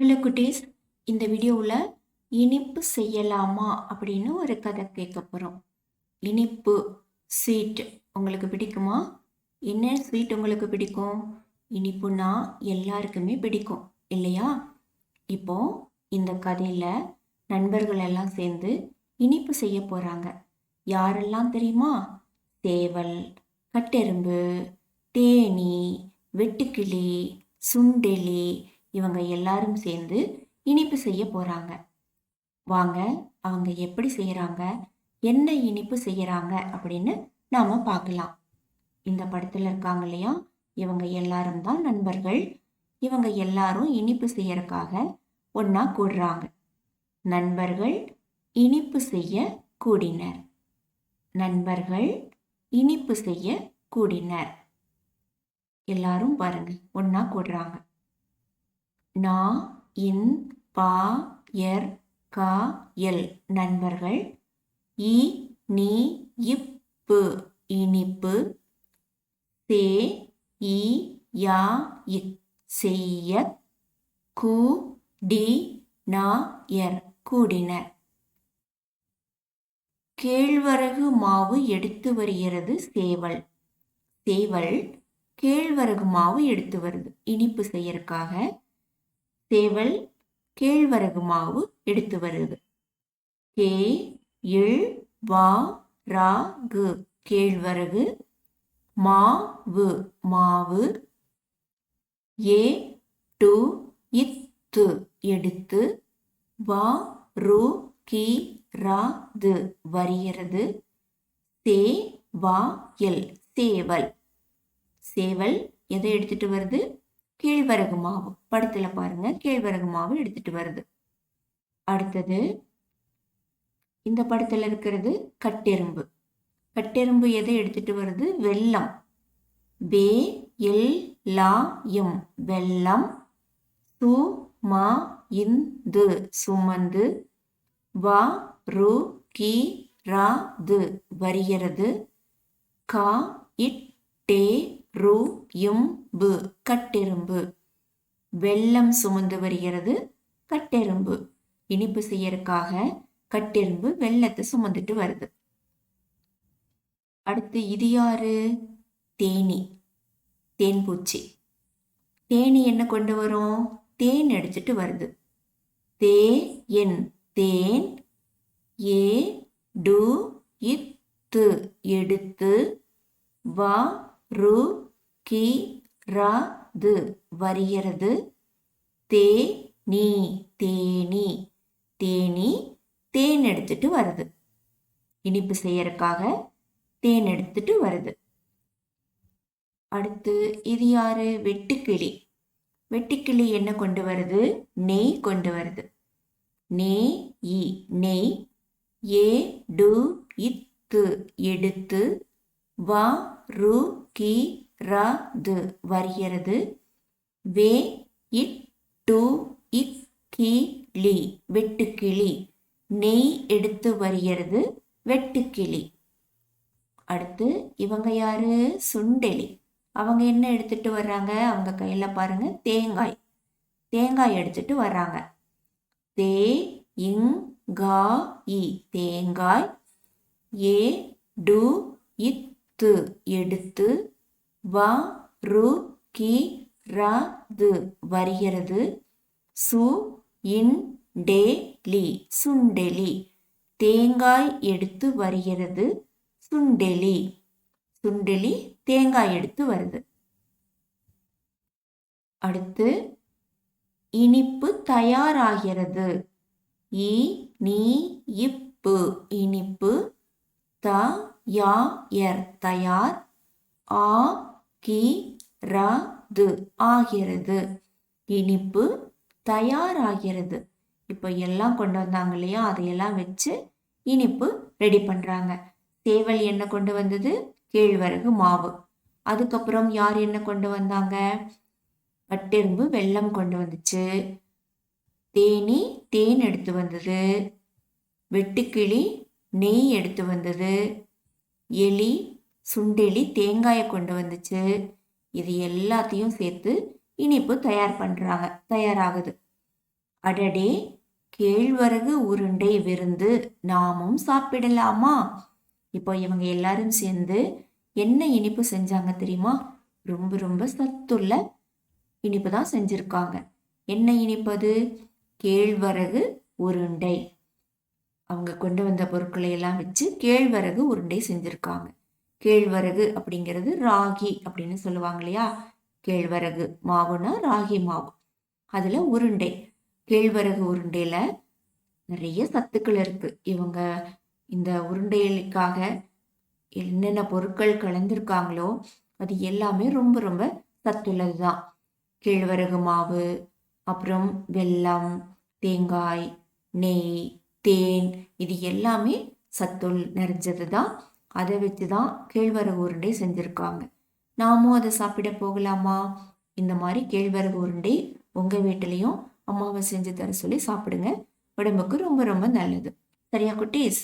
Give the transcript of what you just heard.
Hello குட்டீஸ் இந்த வீடியோவில் இனிப்பு செய்யலாமா அப்படின்னு ஒரு கதை கேட்க போகிறோம் இனிப்பு ஸ்வீட் உங்களுக்கு பிடிக்குமா? என்ன ஸ்வீட் உங்களுக்கு பிடிக்கும்? இனிப்புனா எல்லாருக்குமே பிடிக்கும் இல்லையா? இப்போ இந்த கதையில் நண்பர்கள் எல்லாம் சேர்ந்து இனிப்பு செய்ய போகிறாங்க யாரெல்லாம் தெரியுமா? சேவல் கட்டெரும்பு தேனி வெட்டுக்கிளி சுண்டெலி இவங்க எல்லாரும் சேர்ந்து இனிப்பு செய்ய போகிறாங்க வாங்க அவங்க எப்படி செய்கிறாங்க என்ன இனிப்பு செய்கிறாங்க அப்படின்னு நாம் பார்க்கலாம். இந்த படத்தில் இருக்காங்க இல்லையா? இவங்க எல்லாரும் தான் நண்பர்கள். இவங்க எல்லாரும் இனிப்பு செய்யறதுக்காக ஒன்றா கூடுறாங்க. நண்பர்கள் இனிப்பு செய்ய கூடினர். நண்பர்கள் இனிப்பு செய்ய கூடினர். எல்லாரும் பாருங்க ஒன்றா கூடுறாங்க. நா இன் பா எர் கா எல். நண்பர்கள் இ நீ இப்பு இனிப்பு சே இ யா இக் செய்ய கு டி நா எர். கூடினர் கேழ்வரகு மாவு எடுத்து வருகிறது சேவல். சேவல் கேழ்வரகு மாவு எடுத்து வருது. இனிப்பு செய்யறதுக்காக சேவல் கேழ்வரகு மாவு எடுத்து வருது. கே இல் வா ரா கு. கேழ்வரகு மாவு மாவு. ஏ டு இத்து எடுத்து வா ரு கி ரா து வருகிறது சே வா எல் சேவல். சேவல் எதை எடுத்துட்டு வருது? கேழ்வரகு மாவு. படத்தில் பாருங்க. கேழ்வரகு மாவு எடுத்துட்டு வருது. அடுத்தது இந்த படத்தில் இருக்கிறது கட்டெரும்பு. கட்டெரும்பு எதை எடுத்துட்டு வருது? வெல்லம். பே எல் லா எம். வெல்லம் சு மா இந்து. சுமந்து வா ரு கி ரா து. வருகிறது கா இட் டே ரு யும் பு கட்டெரும்பு. வெள்ளம் சுமந்து வருகிறது கட்டெரும்பு. இனிப்பு செய்யறதுக்காக கட்டெரும்பு வெள்ளத்தை சுமந்துட்டு வருது. அடுத்து இது யாரு? தேனி. தேன்பூச்சி தேனி என்ன கொண்டு வரும்? தேன் எடுத்துட்டு வருது. தே என். தேன். ஏ டு இத்து எடுத்து வா ரு கி ரா து வருகிறது தே நீ தேனி. தேனி தேன் எடுத்துட்டு வருது. இனிப்பு செய்யறதுக்காக தேன் எடுத்துட்டு வருது. அடுத்து இது யாரு? வெட்டுக்கிளி. வெட்டுக்கிளி என்ன கொண்டு வருது? நெய் கொண்டு வருது. நே இ நெய் ஏ டு இத்து எடுத்து வா ரு கி ர து வருகிறது. வே இட் டு இக் கி லி வெட்டுக்கிளி. நெய் எடுத்து வருகிறது வெட்டுக்கிளி. அடுத்து இவங்க யாரு? சுண்டெலி. அவங்க என்ன எடுத்துட்டு வர்றாங்க? அவங்க கையில் பாருங்க தேங்காய். தேங்காய் எடுத்துட்டு வர்றாங்க. தே இங் கா இ. தேங்காய். ஏ டு இத் து எடுத்து வ ரு கி ரா து வருகிறது. சு இன் டே லி சுண்டெலி. தேங்காய் எடுத்து வருகிறது. சுண்டெலி. சுண்டெலி தேங்காய் எடுத்து வருது. அடுத்து இனிப்பு தயாராகிறது. இ நீ இப்பு இனிப்பு த யா எர் தயார் ஆ கி ர து ஆகிறது. இனிப்பு தயாராகிறது. இப்போ எல்லாம் கொண்டு வந்தாங்க இல்லையா? அதையெல்லாம் வச்சு இனிப்பு ரெடி பண்ணுறாங்க சேவல் என்ன கொண்டு வந்தது கேழ்வரகு மாவு. அதுக்கப்புறம் யார் என்ன கொண்டு வந்தாங்க? வட்டெரும்பு வெல்லம் கொண்டு வந்துச்சு. தேனி தேன் எடுத்து வந்தது. வெட்டுக்கிளி நெய் எடுத்து வந்தது. எலி சுண்டெலி தேங்காயை கொண்டு வந்துச்சு. இது எல்லாத்தையும் சேர்த்து இனிப்பு தயார் பண்ணுறாங்க தயாராகுது. அடடே கேழ்வரகு உருண்டை விருந்து. நாமும் சாப்பிடலாமா? இப்போ இவங்க எல்லாரும் சேர்ந்து என்ன இனிப்பு செஞ்சாங்க தெரியுமா? ரொம்ப ரொம்ப சத்துள்ள இனிப்பு தான் செஞ்சுருக்காங்க. என்ன இனிப்பது கேழ்வரகு உருண்டை. அவங்க கொண்டு வந்த பொருட்களை எல்லாம் வச்சு கேழ்வரகு உருண்டை செஞ்சுருக்காங்க. கேழ்வரகு அப்படிங்கிறது ராகி அப்படின்னு சொல்லுவாங்க இல்லையா? கேழ்வரகு மாவுனா ராகி மாவு. அதில் உருண்டை. கேழ்வரகு உருண்டையில் நிறைய சத்துக்கள் இருக்குது இவங்க இந்த உருண்டைகளுக்காக என்னென்ன பொருட்கள் கலந்துருக்காங்களோ அது எல்லாமே ரொம்ப ரொம்ப சத்துள்ளது தான் கேழ்வரகு மாவு அப்புறம் வெல்லம் தேங்காய் நெய் தேன் இது எல்லாமே சத்துள் நிறைஞ்சது தான் அதை வச்சு தான் கேழ்வரகு உருண்டை செஞ்சுருக்காங்க. நாமும் அதை சாப்பிட போகலாமா? இந்த மாதிரி கேழ்வரகு உருண்டை உங்கள் வீட்டிலையும் அம்மாவை செஞ்சு தர சொல்லி சாப்பிடுங்க. உடம்புக்கு ரொம்ப ரொம்ப நல்லது. சரியா குட்டீஸ்?